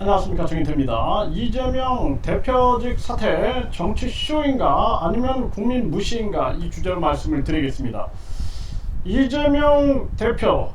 안녕하십니까 정인태입니다. 이재명 대표직 사태 정치 쇼인가 아니면 국민 무시인가 이 주제로 말씀을 드리겠습니다. 이재명 대표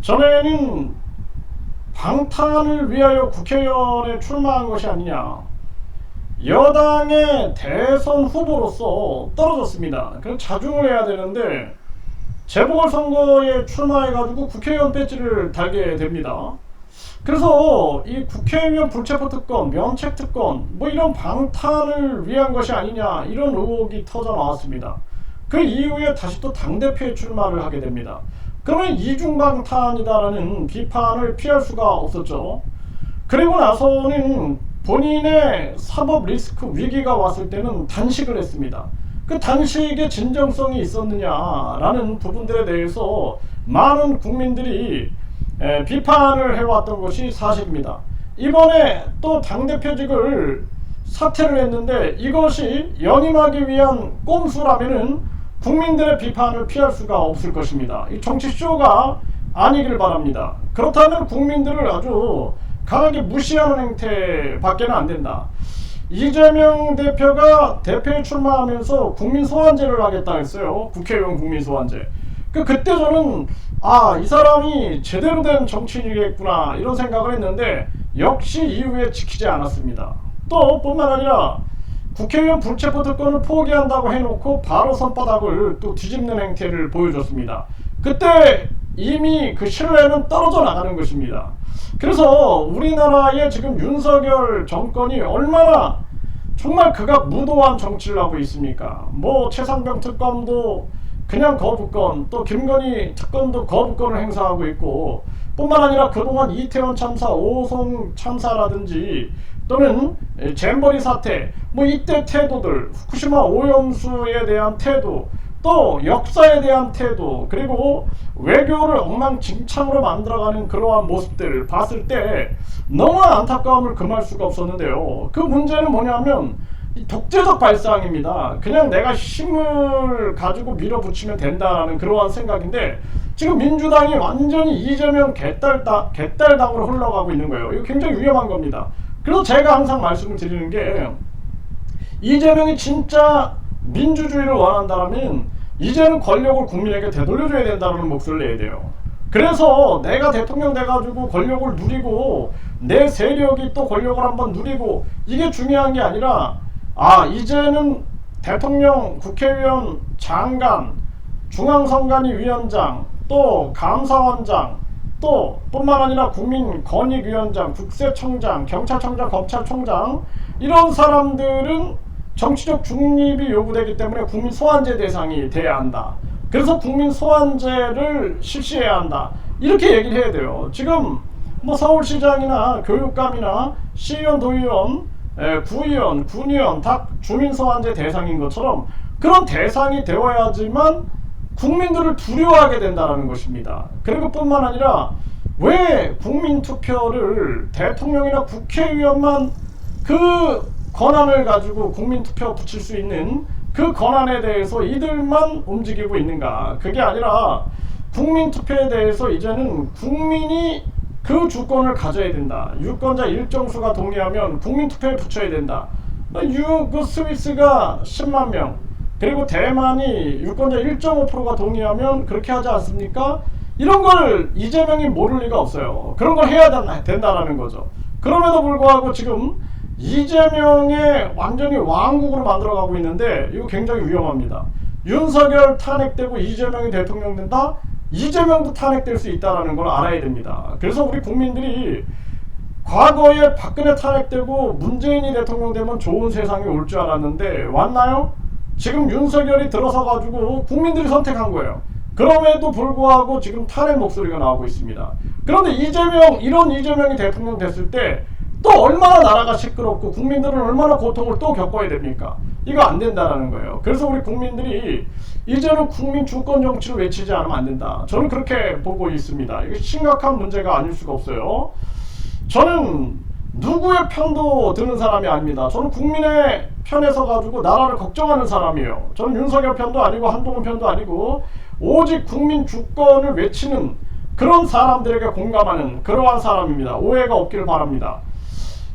전에는 방탄을 위하여 국회의원에 출마한 것이 아니냐 여당의 대선 후보로서 떨어졌습니다. 그럼 자중을 해야 되는데 재보궐선거에 출마해가지고 국회의원 배지를 달게 됩니다. 그래서 이 국회의원 불체포 특권, 면책 특권, 뭐 이런 방탄을 위한 것이 아니냐 이런 의혹이 터져 나왔습니다. 그 이후에 다시 또 당대표에 출마를 하게 됩니다. 그러면 이중방탄이다라는 비판을 피할 수가 없었죠. 그리고 나서는 본인의 사법 리스크 위기가 왔을 때는 단식을 했습니다. 그 단식의 진정성이 있었느냐라는 부분들에 대해서 많은 국민들이 에, 비판을 해왔던 것이 사실입니다. 이번에 또 당대표직을 사퇴를 했는데 이것이 연임하기 위한 꼼수라면은 국민들의 비판을 피할 수가 없을 것입니다. 이 정치쇼가 아니길 바랍니다. 그렇다면 국민들을 아주 강하게 무시하는 행태밖에는 안 된다. 이재명 대표가 대표에 출마하면서 국민 소환제를 하겠다 했어요. 국회의원 국민 소환제. 그 그때 저는 아 이 사람이 제대로 된 정치인이겠구나 이런 생각을 했는데 역시 이후에 지키지 않았습니다. 또 뿐만 아니라 국회의원 불체포 특권을 포기한다고 해놓고 바로 손바닥을 또 뒤집는 행태를 보여줬습니다. 그때 이미 그 신뢰는 떨어져 나가는 것입니다. 그래서 우리나라의 지금 윤석열 정권이 얼마나 정말 그가 무도한 정치를 하고 있습니까? 뭐 최상병 특검도 그냥 거부권, 또 김건희 특검도 거부권을 행사하고 있고 뿐만 아니라 그동안 이태원 참사, 오송 참사라든지 또는 잼버리 사태, 뭐 이때 태도들, 후쿠시마 오염수에 대한 태도, 또 역사에 대한 태도, 그리고 외교를 엉망진창으로 만들어가는 그러한 모습들을 봤을 때 너무나 안타까움을 금할 수가 없었는데요. 그 문제는 뭐냐면 독재적 발상입니다. 그냥 내가 힘을 가지고 밀어붙이면 된다라는 그러한 생각인데 지금 민주당이 완전히 이재명 개딸다, 개딸당으로 흘러가고 있는 거예요. 이거 굉장히 위험한 겁니다. 그래서 제가 항상 말씀을 드리는 게 이재명이 진짜 민주주의를 원한다면 이제는 권력을 국민에게 되돌려줘야 된다는 몫을 내야 돼요. 그래서 내가 대통령 돼가지고 권력을 누리고 내 세력이 또 권력을 한번 누리고 이게 중요한 게 아니라 아 이제는 대통령, 국회의원, 장관, 중앙선관위 위원장, 또 감사원장, 또 뿐만 아니라 국민권익위원장, 국세청장, 경찰청장, 검찰총장 이런 사람들은 정치적 중립이 요구되기 때문에 국민 소환제 대상이 돼야 한다. 그래서 국민 소환제를 실시해야 한다. 이렇게 얘기를 해야 돼요. 지금 뭐 서울시장이나 교육감이나 시의원, 도의원, 에, 구의원, 군의원 다 주민 소환제 대상인 것처럼 그런 대상이 되어야지만 국민들을 두려워하게 된다는 것입니다. 그리고 뿐만 아니라 왜 국민 투표를 대통령이나 국회의원만 그 권한을 가지고 국민 투표 붙일 수 있는 그 권한에 대해서 이들만 움직이고 있는가? 그게 아니라 국민 투표에 대해서 이제는 국민이 그 주권을 가져야 된다. 유권자 일정 수가 동의하면 국민 투표에 붙여야 된다. 유, 그 스위스가 10만 명, 그리고 대만이 유권자 1.5%가 동의하면 그렇게 하지 않습니까? 이런 걸 이재명이 모를 리가 없어요. 그런 걸 해야 된다라는 거죠. 그럼에도 불구하고 지금 이재명의 완전히 왕국으로 만들어가고 있는데 이거 굉장히 위험합니다. 윤석열 탄핵되고 이재명이 대통령 된다? 이재명도 탄핵될 수 있다는 걸 알아야 됩니다. 그래서 우리 국민들이 과거에 박근혜 탄핵되고 문재인이 대통령 되면 좋은 세상이 올 줄 알았는데 왔나요? 지금 윤석열이 들어서 가지고 국민들이 선택한 거예요. 그럼에도 불구하고 지금 탄핵 목소리가 나오고 있습니다. 그런데 이재명 이런 이재명이 대통령 됐을 때 또 얼마나 나라가 시끄럽고 국민들은 얼마나 고통을 또 겪어야 됩니까? 이거 안 된다라는 거예요. 그래서 우리 국민들이 이제는 국민 주권 정치를 외치지 않으면 안 된다. 저는 그렇게 보고 있습니다. 이게 심각한 문제가 아닐 수가 없어요. 저는 누구의 편도 드는 사람이 아닙니다. 저는 국민의 편에 서 가지고 나라를 걱정하는 사람이에요. 저는 윤석열 편도 아니고 한동훈 편도 아니고 오직 국민 주권을 외치는 그런 사람들에게 공감하는 그러한 사람입니다. 오해가 없기를 바랍니다.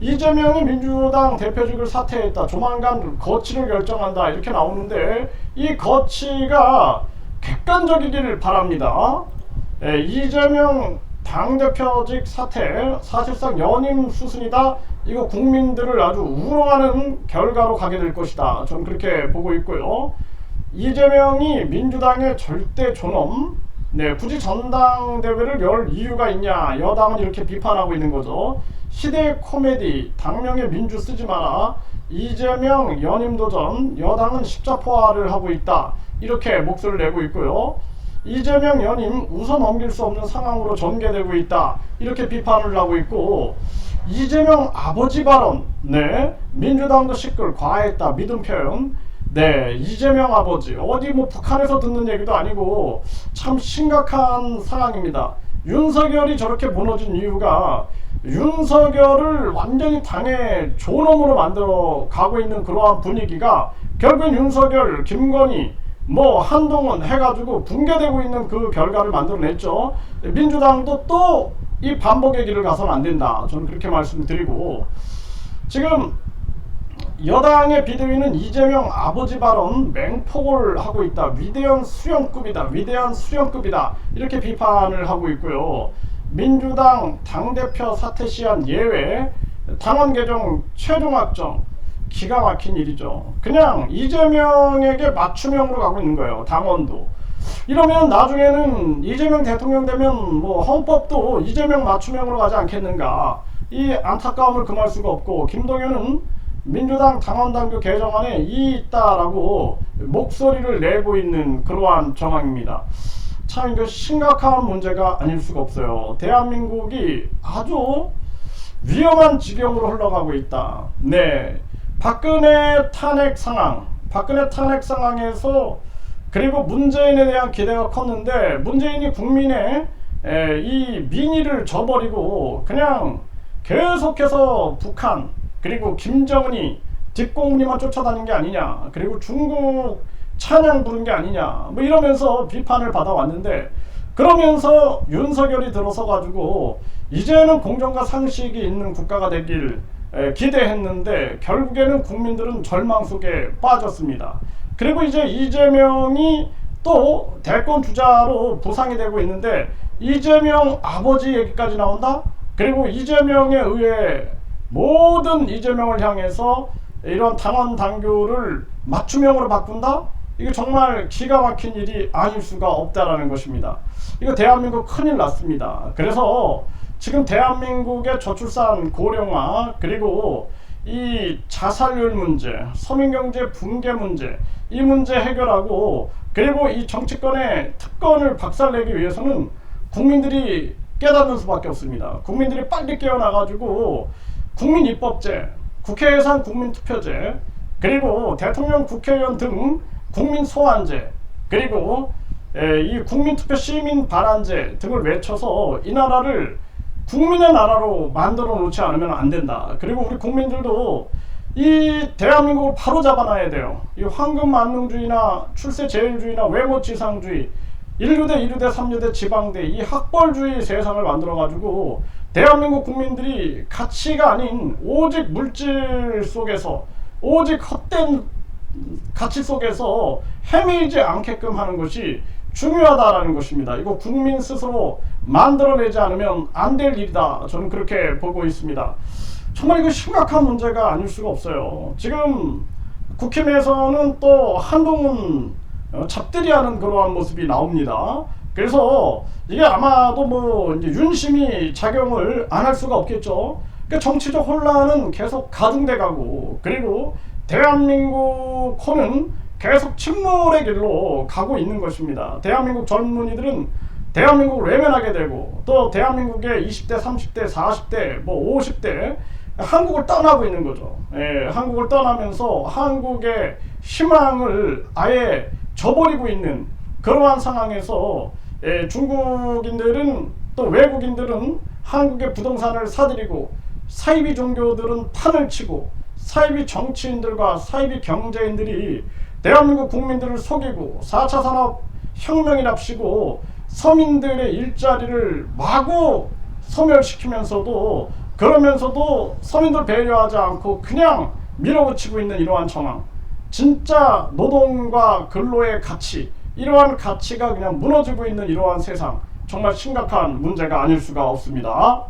이재명이 민주당 대표직을 사퇴했다. 조만간 거취를 결정한다. 이렇게 나오는데 이 거취가 객관적이기를 바랍니다. 예, 이재명 당대표직 사퇴 사실상 연임 수순이다. 이거 국민들을 아주 우롱하는 결과로 가게 될 것이다. 저는 그렇게 보고 있고요. 이재명이 민주당의 절대 존엄, 네, 굳이 전당대회를 열 이유가 있냐? 여당은 이렇게 비판하고 있는 거죠. 시대 코미디, 당명의 민주 쓰지 마라. 이재명 연임 도전, 여당은 십자포화를 하고 있다. 이렇게 목소리를 내고 있고요. 이재명 연임 웃어 넘길 수 없는 상황으로 전개되고 있다. 이렇게 비판을 하고 있고, 이재명 아버지 발언, 네, 민주당도 시끌 과했다. 믿음 표현. 네, 이재명 아버지 어디 뭐 북한에서 듣는 얘기도 아니고 참 심각한 상황입니다. 윤석열이 저렇게 무너진 이유가 윤석열을 완전히 당의 존엄으로 만들어 가고 있는 그러한 분위기가 결국엔 윤석열, 김건희, 뭐 한동훈 해가지고 붕괴되고 있는 그 결과를 만들어냈죠. 민주당도 또 이 반복의 길을 가서는 안 된다. 저는 그렇게 말씀드리고 지금 여당의 비대위는 이재명 아버지 발언 맹폭을 하고 있다. 위대한 수령급이다. 위대한 수령급이다. 이렇게 비판을 하고 있고요. 민주당 당대표 사퇴 시한 예외, 당원 개정 최종 확정, 기가 막힌 일이죠. 그냥 이재명에게 맞춤형으로 가고 있는 거예요. 당원도. 이러면 나중에는 이재명 대통령 되면 뭐 헌법도 이재명 맞춤형으로 가지 않겠는가. 이 안타까움을 금할 수가 없고 김동연은 민주당 당원당규 개정안에 이 있다라고 목소리를 내고 있는 그러한 정황입니다. 참 이거 심각한 문제가 아닐 수가 없어요. 대한민국이 아주 위험한 지경으로 흘러가고 있다. 네. 박근혜 탄핵 상황, 박근혜 탄핵 상황에서 그리고 문재인에 대한 기대가 컸는데 문재인이 국민의 에, 이 민의를 저버리고 그냥 계속해서 북한 그리고 김정은이 뒷공무니만 쫓아다닌 게 아니냐 그리고 중국 찬양 부른 게 아니냐 뭐 이러면서 비판을 받아왔는데 그러면서 윤석열이 들어서 가지고 이제는 공정과 상식이 있는 국가가 되길 에, 기대했는데 결국에는 국민들은 절망 속에 빠졌습니다. 그리고 이제 이재명이 또 대권 주자로 부상이 되고 있는데 이재명 아버지 얘기까지 나온다? 그리고 이재명에 의해 모든 이재명을 향해서 이런 당원 당규를 맞춤형으로 바꾼다? 이게 정말 기가 막힌 일이 아닐 수가 없다라는 것입니다. 이거 대한민국 큰일 났습니다. 그래서 지금 대한민국의 저출산 고령화 그리고 이 자살률 문제, 서민경제 붕괴 문제 이 문제 해결하고 그리고 이 정치권의 특권을 박살내기 위해서는 국민들이 깨닫는 수밖에 없습니다. 국민들이 빨리 깨어나가지고 국민 입법제, 국회 예산 국민 투표제, 그리고 대통령 국회의원 등 국민 소환제, 그리고 에, 이 국민 투표 시민 발안제 등을 외쳐서 이 나라를 국민의 나라로 만들어 놓지 않으면 안 된다. 그리고 우리 국민들도 이 대한민국을 바로 잡아놔야 돼요. 이 황금 만능주의나 출세 제일주의나 외모 지상주의, 1류대, 2류대, 3류대, 지방대 이 학벌주의 세상을 만들어 가지고 대한민국 국민들이 가치가 아닌 오직 물질 속에서 오직 헛된 가치 속에서 헤매이지 않게끔 하는 것이 중요하다라는 것입니다. 이거 국민 스스로 만들어내지 않으면 안 될 일이다. 저는 그렇게 보고 있습니다. 정말 이거 심각한 문제가 아닐 수가 없어요. 지금 국힘에서는 또 한동훈 어, 잡들이 하는 그러한 모습이 나옵니다. 그래서 이게 아마도 뭐 이제 윤심이 작용을 안 할 수가 없겠죠. 그러니까 정치적 혼란은 계속 가중돼 가고 그리고 대한민국 코는 계속 침몰의 길로 가고 있는 것입니다. 대한민국 젊은이들은 대한민국을 외면하게 되고 또 대한민국의 20대, 30대, 40대, 뭐 50대 한국을 떠나고 있는 거죠. 예, 한국을 떠나면서 한국의 희망을 아예 저버리고 있는 그러한 상황에서 예, 중국인들은 또 외국인들은 한국의 부동산을 사들이고 사이비 종교들은 판을 치고 사이비 정치인들과 사이비 경제인들이 대한민국 국민들을 속이고 4차 산업 혁명이랍시고 서민들의 일자리를 마구 소멸시키면서도 그러면서도 서민들 배려하지 않고 그냥 밀어붙이고 있는 이러한 정황. 진짜 노동과 근로의 가치, 이러한 가치가 그냥 무너지고 있는 이러한 세상. 정말 심각한 문제가 아닐 수가 없습니다.